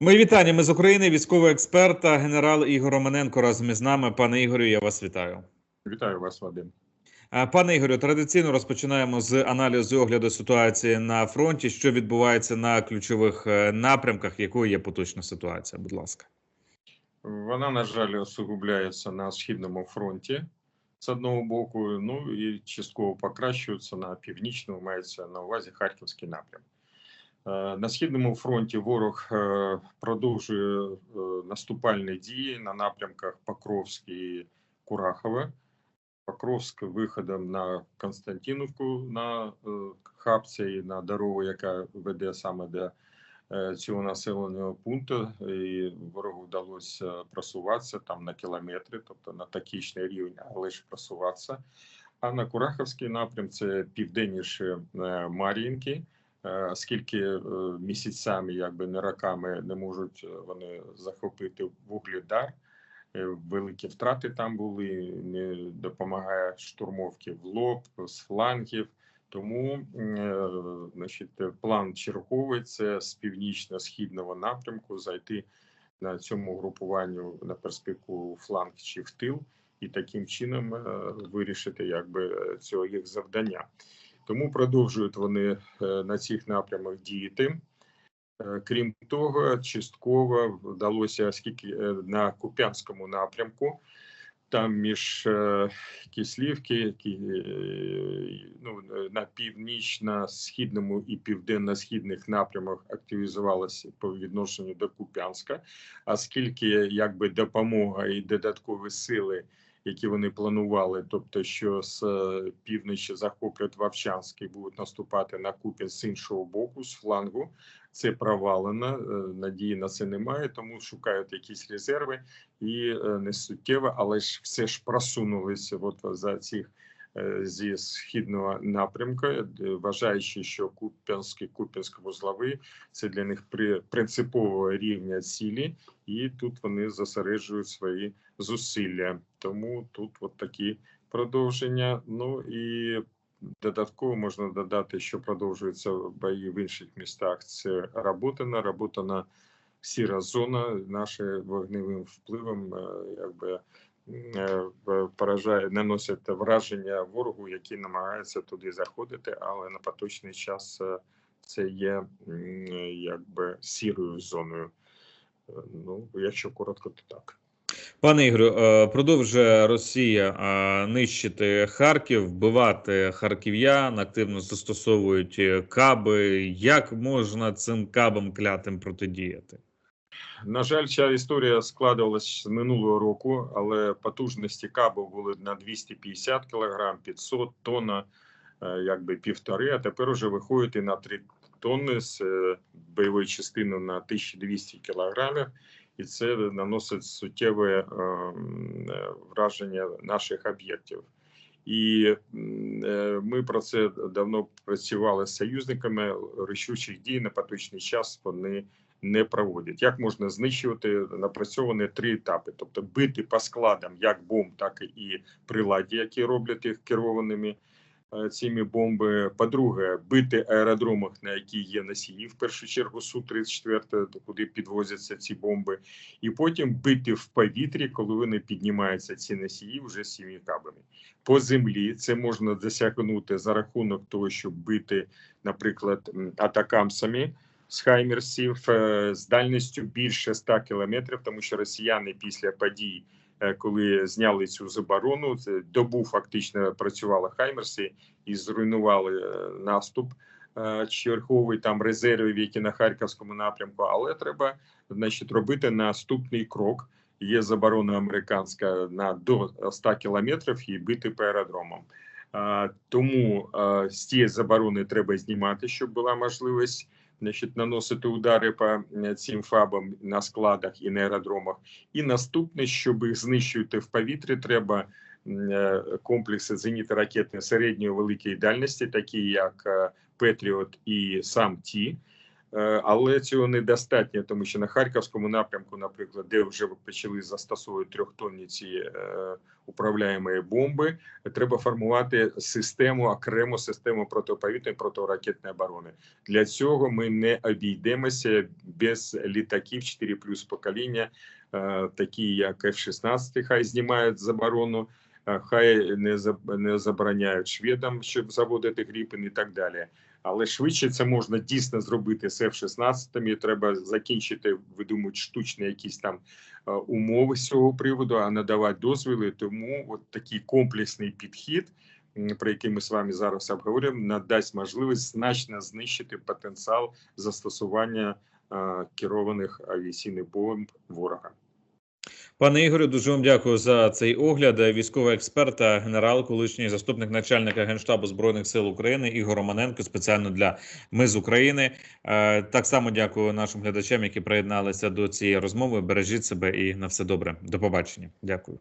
Мої вітання. Ми з України, військовий експерт та генерал Ігор Романенко разом із нами. Пане Ігорю, я вас вітаю. Вітаю вас, Вадим. Е, Пане Ігорю, традиційно розпочинаємо з аналізу огляду ситуації на фронті, що відбувається на ключових е, напрямках, якою є поточна ситуація. Будь ласка. Вона, на жаль, осугубляється на східному фронті з одного боку, ну і частково покращується на північному, мається на увазі Харківський напрям. Е, На східному фронті ворог е, продовжує е, наступальні дії на напрямках Покровськ і Курахове. Покровськ виходом на Константинівку на Хабці і на дорогу, яка веде саме до цього населеного пункту, і ворогу вдалося просуватися там на кілометри, тобто на тактичний рівень, але ж просуватися. А на Кураховський напрям це південніше Мар'їнки, е, оскільки е, місяцями, якби не роками, не можуть е, вони захопити вугледар. Великі втрати там були, не допомагає штурмовки в лоб, з флангів. Тому значить, план черговий це з північно-східного напрямку зайти на цьому групуванню на перспективу фланг чи в тил, і таким чином вирішити якби цього їх завдання. Тому продовжують вони е, на цих напрямах діяти. Е, Крім того, частково вдалося скільки е, на Куп'янському напрямку, там між Кислівки, ну, на північно-східному і південно-східних напрямах активізувалися по відношенню до Куп'янська, оскільки якби допомога і додаткові сили, які вони планували, тобто що з е, півночі захоплять Вовчанськ і будуть наступати на Куп'янськ з іншого боку, з флангу. Це провалено, е, надії на це немає, тому шукають якісь резерви і е, не суттєво, але ж все ж просунулися от за цих зі східного напрямку, е, вважаючи, що Куп'янський Куп'янськ вузловий це для них при принципового рівня цілі, і тут вони зосереджують свої зусилля. Тому тут от такі продовження. Ну і Додатково можна додати, що продовжуються бої в інших містах. Це Работина, Работина сіра зона, наше вогневим впливом, е, якби е, поражає, наносять враження ворогу, який намагається туди заходити, але на поточний час е, це є якби сірою зоною. Е, Ну, якщо коротко, то так. Пане Ігорю, е, продовжує Росія е, нищити Харків, вбивати харків'ян, активно застосовують е, каби. Як можна цим кабам клятим протидіяти? На жаль, ця історія складувалась з минулого року, але потужності кабу були на 250 кг, 500 тонна, е, якби півтори, а тепер уже виходить і на 3 тонни з е, бойовою частиною на 1200 кг, і це наносить суттєве е, е, враження наших об'єктів. І е, ми про це давно працювали з союзниками. Рішучих дій на поточний час вони не проводять. Як можна знищувати напрацьовані три етапи: тобто бити по складам як бомб, так і приладі, які роблять їх керованими е, цими бомби. По-друге, бити аеродромах, на які є носії, в першу чергу су 34 куди підвозяться ці бомби, і потім бити в повітрі, коли вони піднімаються ці носії вже з цими кабами. По землі це можна досягнути за рахунок того, щоб бити, наприклад, атакамсами з хаймерсів е, з дальністю більше 100 кілометрів, тому що росіяни після подій, е, коли зняли цю заборону, добу фактично працювали хаймерси і зруйнували е, наступ черговий там резервів, які на харківському напрямку. Але треба значить робити наступний крок. Є заборона американська на до 100 кілометрів і бити по аеродромам. Тому з цієї заборони треба знімати, щоб була можливість значить, наносити удари по цим фабам на складах і на аеродромах. І наступне, щоб їх знищувати в повітрі, треба е, комплекси зенітно-ракетної середньої великої дальності, такі як е, Петріот і сам Ті. Е, Але цього недостатньо, тому що на харківському напрямку, наприклад, де вже почали застосовувати трьохтонні ці е, управляємі бомби, треба формувати систему окрему систему протиповітряної протиракетної оборони. Для цього ми не обійдемося без літаків 4 плюс покоління, е, такі як F-16, хай знімають заборону. Хай не забороняють шведам, щоб заводити Гріпен і так далі. Але швидше це можна дійсно зробити з F-16. і Треба закінчити, видумують штучні якісь там е, умови з цього приводу, а надавати дозвіли. Тому от такий комплексний підхід, про який ми з вами зараз обговорюємо, надасть можливість значно знищити потенціал застосування е, керованих авіаційних бомб ворога. Пане Ігорю, дуже вам дякую за цей огляд. Військовий експерт та генерал, колишній заступник начальника генштабу збройних сил України Ігор Романенко спеціально для ми з України. Е, Так само дякую нашим глядачам, які приєдналися до цієї розмови. Бережіть себе і на все добре. До побачення. Дякую.